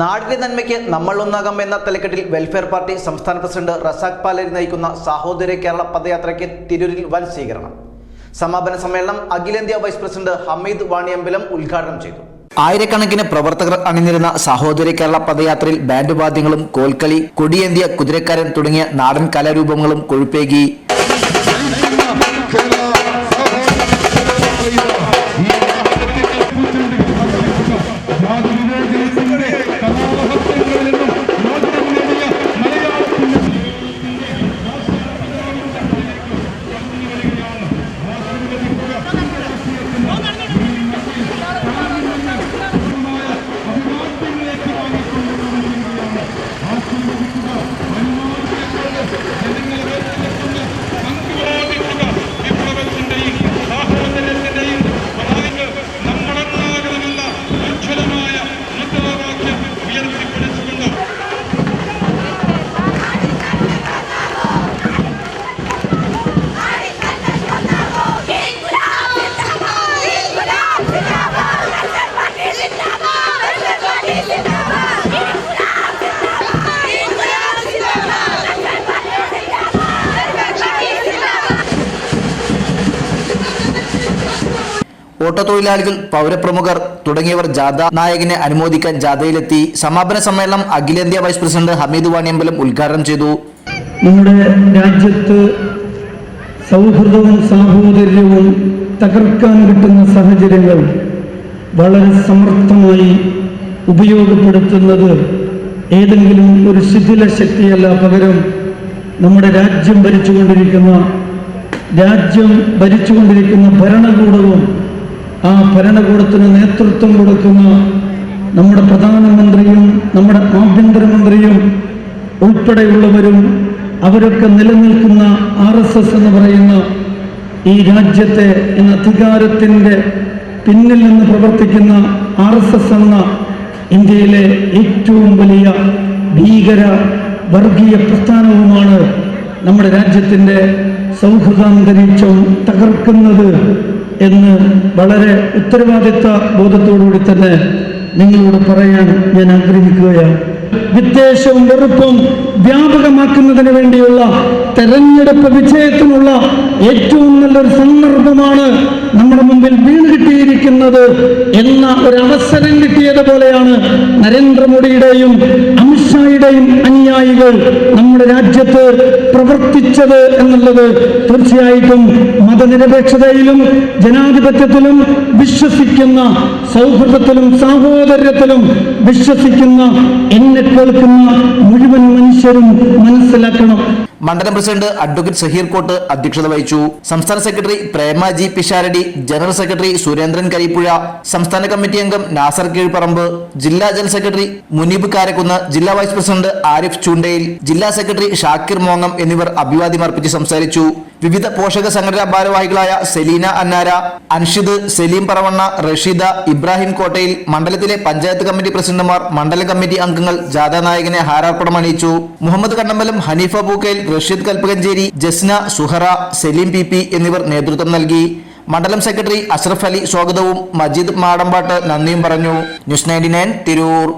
നാടിന്റെ നന്മയ്ക്ക് നമ്മൾ ഒന്നാകാം എന്ന തലക്കെട്ടിൽ വെൽഫെയർ പാർട്ടി സംസ്ഥാന പ്രസിഡന്റ് റസാഖ് പാലരി നയിക്കുന്ന സഹോദര കേരള പദയാത്രയ്ക്ക് തിരൂരിൽ വൻ സ്വീകരണം. സമാപന സമ്മേളനം അഖിലേന്ത്യാ വൈസ് പ്രസിഡന്റ് ഹമീദ് വാണിയമ്പലം ഉദ്ഘാടനം ചെയ്തു. ആയിരക്കണക്കിന് പ്രവർത്തകർ അണിനിരുന്ന സഹോദര കേരള പദയാത്രയിൽ ബാൻഡ് വാദ്യങ്ങളും കോൽക്കളി കൊടിയേന്തിയ കുതിരക്കാരൻ തുടങ്ങിയ നാടൻ കലാരൂപങ്ങളും കൊഴുപ്പേകി. ഓട്ടോ തൊഴിലാളികൾ പൗരപ്രമുഖർ തുടങ്ങിയവർ ജാഥ നായകനെ അനുമോദിക്കാൻ ജാഥയിലെത്തി. സമാപന സമ്മേളനം അഖിലേന്ത്യാ വൈസ് പ്രസിഡന്റ് ഹമീദ് വാണിയമ്പലം ഉദ്ഘാടനം ചെയ്തു. നമ്മുടെ രാജ്യത്ത് സൗഹൃദവും സാഹോദര്യവും തകർക്കാൻ കിട്ടുന്ന സാഹചര്യങ്ങൾ വളരെ സമർത്ഥമായി ഉപയോഗപ്പെടുത്തുന്നത് ഏതെങ്കിലും ഒരു ശിഥില ശക്തിയല്ല പകരം നമ്മുടെ രാജ്യം ഭരിച്ചുകൊണ്ടിരിക്കുന്ന രാജ്യം ഭരിച്ചുകൊണ്ടിരിക്കുന്ന ഭരണകൂടവും ആ ഭരണകൂടത്തിന് നേതൃത്വം കൊടുക്കുന്ന നമ്മുടെ പ്രധാനമന്ത്രിയും നമ്മുടെ ആഭ്യന്തരമന്ത്രിയും ഉൾപ്പെടെയുള്ളവരും അവരൊക്കെ നിലനിൽക്കുന്ന ആർ എസ് എസ് എന്ന് പറയുന്ന ഈ രാജ്യത്തെ ഇന്ന് അധികാരത്തിന്റെ പിന്നിൽ നിന്ന് പ്രവർത്തിക്കുന്ന ആർ എസ് എസ് എന്ന ഇന്ത്യയിലെ ഏറ്റവും വലിയ ഭീകര വർഗീയ പ്രസ്ഥാനവുമാണ് നമ്മുടെ രാജ്യത്തിന്റെ സൗഹൃദാന്തരീക്ഷം തകർക്കുന്നത്. എന്ന് വളരെ ഉത്തരവാദിത്വ ബോധത്തോടുകൂടി തന്നെ നിങ്ങളോട് പറയാൻ ഞാൻ ആഗ്രഹിക്കുകയാണ്. വിദ്വേഷവും വെറുപ്പും വ്യാപകമാക്കുന്നതിന് വേണ്ടിയുള്ള തെരഞ്ഞെടുപ്പ് വിജയത്തിനുള്ള ഏറ്റവും നല്ലൊരു സന്ദർഭമാണ് നമ്മുടെ മുമ്പിൽ വീണ് കിട്ടിയിരിക്കുന്നത് എന്ന ഒരു അവസരം കിട്ടിയതുപോലെയാണ് നരേന്ദ്രമോദിയുടെയും അമിത്ഷായുടെയും അനുയായികൾ നമ്മുടെ രാജ്യത്ത് പ്രവർത്തിച്ചത് എന്നുള്ളത് തീർച്ചയായിട്ടും മതനിരപേക്ഷതയിലും ജനാധിപത്യത്തിലും വിശ്വസിക്കുന്ന സൗഹൃദത്തിലും സാഹോദര്യത്തിലും വിശ്വസിക്കുന്ന എന്നെ കേൾക്കുന്ന മുഴുവൻ മനുഷ്യരും മനസ്സിലാക്കണം. മണ്ഡലം പ്രസിഡന്റ് അഡ്വക്കേറ്റ് സഹീർ കോട്ട് അധ്യക്ഷത വഹിച്ചു. സംസ്ഥാന secretary Prema G Pisharody general secretary Surendran Karippuzha സംസ്ഥാന കമ്മിറ്റി അംഗം നാസർ കീഴ്പറമ്പ് ജില്ലാ ജനറൽ സെക്രട്ടറി മുനീബ് കാരക്കുന്ന് ജില്ലാ വൈസ് പ്രസിഡന്റ് ആരിഫ് ചൂണ്ടയിൽ ജില്ലാ സെക്രട്ടറി ഷാക്കിർ മോങ്ങം എന്നിവർ അഭിവാദ്യം അർപ്പിച്ച് സംസാരിച്ചു. വിവിധ പോഷക സംഘടനാ ഭാരവാഹികളായ സെലീന അന്നാര അൻഷിദ് സലീം പറവണ്ണ റഷീദ ഇബ്രാഹിം കോട്ടയിൽ മണ്ഡലത്തിലെ പഞ്ചായത്ത് കമ്മിറ്റി പ്രസിഡന്റുമാർ മണ്ഡല കമ്മിറ്റി അംഗങ്ങൾ ജാഥാ നായകനെ ഹാരാർപ്പണം അണിയിച്ചു. മുഹമ്മദ് കണ്ണമ്പലം ഹനീഫ പൂക്കയിൽ റഷീദ് കൽപ്പകഞ്ചേരി ജസ്ന സുഹറ സലീം പി പി എന്നിവർ നേതൃത്വം നൽകി. മണ്ഡലം സെക്രട്ടറി അഷ്റഫ് അലി സ്വാഗതവും മജീദ് മാടമ്പാട്ട് നന്ദിയും പറഞ്ഞു. News ninety nine Tirur.